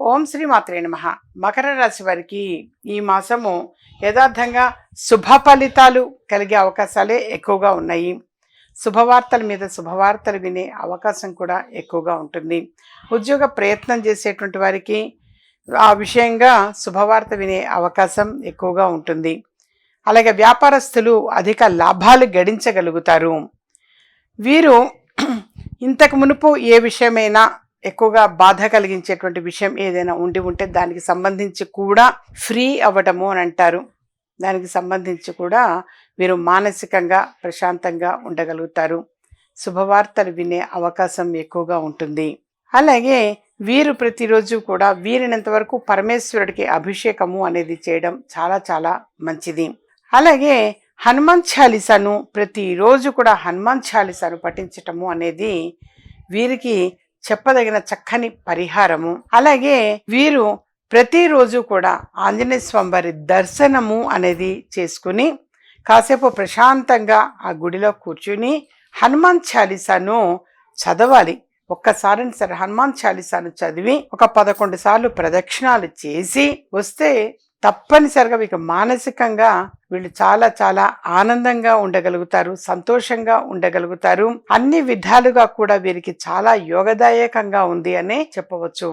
ఓం శ్రీ మాత్రే నమ. మకర రాశి వారికి ఈ మాసము యథార్థంగా శుభ ఫలితాలు కలిగే అవకాశాలే ఎక్కువగా ఉన్నాయి. శుభవార్తల మీద శుభవార్తలు వినే అవకాశం కూడా ఎక్కువగా ఉంటుంది. ఉద్యోగ ప్రయత్నం చేసేటువంటి వారికి ఆ విషయంగా శుభవార్త వినే అవకాశం ఎక్కువగా ఉంటుంది. అలాగే వ్యాపారస్తులు అధిక లాభాలు గడించగలుగుతారు. వీరు ఇంతకు మునుపు ఏ విషయమైనా ఎక్కువగా బాధ కలిగించేటువంటి విషయం ఏదైనా ఉండి ఉంటే దానికి సంబంధించి కూడా ఫ్రీ అవ్వటము అని అంటారు. దానికి సంబంధించి కూడా వీరు మానసికంగా ప్రశాంతంగా ఉండగలుగుతారు. శుభవార్తలు వినే అవకాశం ఎక్కువగా ఉంటుంది. అలాగే వీరు ప్రతిరోజు కూడా వీరినంత వరకు పరమేశ్వరుడికి అభిషేకము అనేది చేయడం చాలా చాలా మంచిది. అలాగే హనుమాన్ చాలీసాను ప్రతిరోజు కూడా హనుమాన్ చాలీసాను పఠించటము అనేది వీరికి చెప్పదగిన చక్కని పరిహారము. అలాగే వీరు ప్రతిరోజు కూడా ఆంజనేయ స్వామి వారి దర్శనము అనేది చేసుకుని కాసేపు ప్రశాంతంగా ఆ గుడిలో కూర్చుని హనుమాన్ చాలీసాను చదవాలి. ఒక్కసారిని సరే హనుమాన్ చాలీసాను చదివి ఒక పదకొండు సార్లు ప్రదక్షిణాలు చేసి వస్తే తప్పనిసరిగా మీకు మానసికంగా వీళ్ళు చాలా చాలా ఆనందంగా ఉండగలుగుతారు సంతోషంగా ఉండగలుగుతారు. అన్ని విధాలుగా కూడా వీరికి చాలా యోగదాయకంగా ఉంది అని చెప్పవచ్చు.